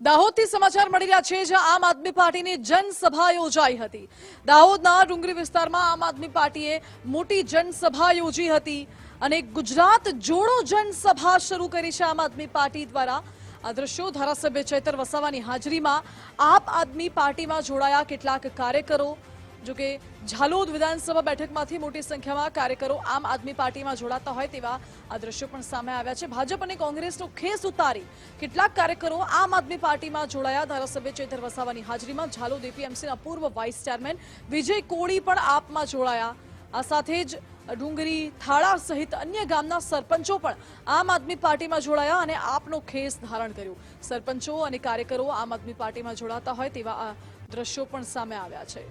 દાહોદથી સમાચાર મળી રહ્યા છે, જ્યાં આમ આદમી પાર્ટીની જનસભા યોજાઈ હતી. દાહોદના ડુંગરી વિસ્તારમાં આમ આદમી પાર્ટીએ મોટી જનસભા યોજી હતી અને ગુજરાત જોડો જનસભા શરૂ કરી છે આમ આદમી પાર્ટી દ્વારા. આ દ્રશ્યો ધારાસભ્ય ચૈતર વસાવાની હાજરીમાં આપ આદમી પાર્ટીમાં જોડાયા કેટલાક કાર્યકરો જો કે ઝાલોદ વિધાનસભા બેઠકમાંથી મોટી સંખ્યામાં કાર્યકરો આમ આદમી પાર્ટીમાં જોડાતા હોય તેવા આ દ્રશ્યો પણ સામે આવ્યા છે. ભાજપ અને કોંગ્રેસનો ખેસ ઉતારી કેટલાક કાર્યકરો આમ આદમી પાર્ટીમાં જોડાયા. ધારાસભ્ય ચેતર વસાવાની હાજરીમાં ઝાલોદ એપીએમસીના પૂર્વ વાઇસ ચેરમેન વિજય કોળી પણ આપમાં જોડાયા. આ સાથે જ ડુંગરી થાળા સહિત અન્ય ગામના સરપંચો પણ આમ આદમી પાર્ટીમાં જોડાયા અને આપનો ખેસ ધારણ કર્યું. સરપંચો અને કાર્યકરો આમ આદમી પાર્ટીમાં જોડાતા હોય તેવા આ દ્રશ્યો પણ સામે આવ્યા છે.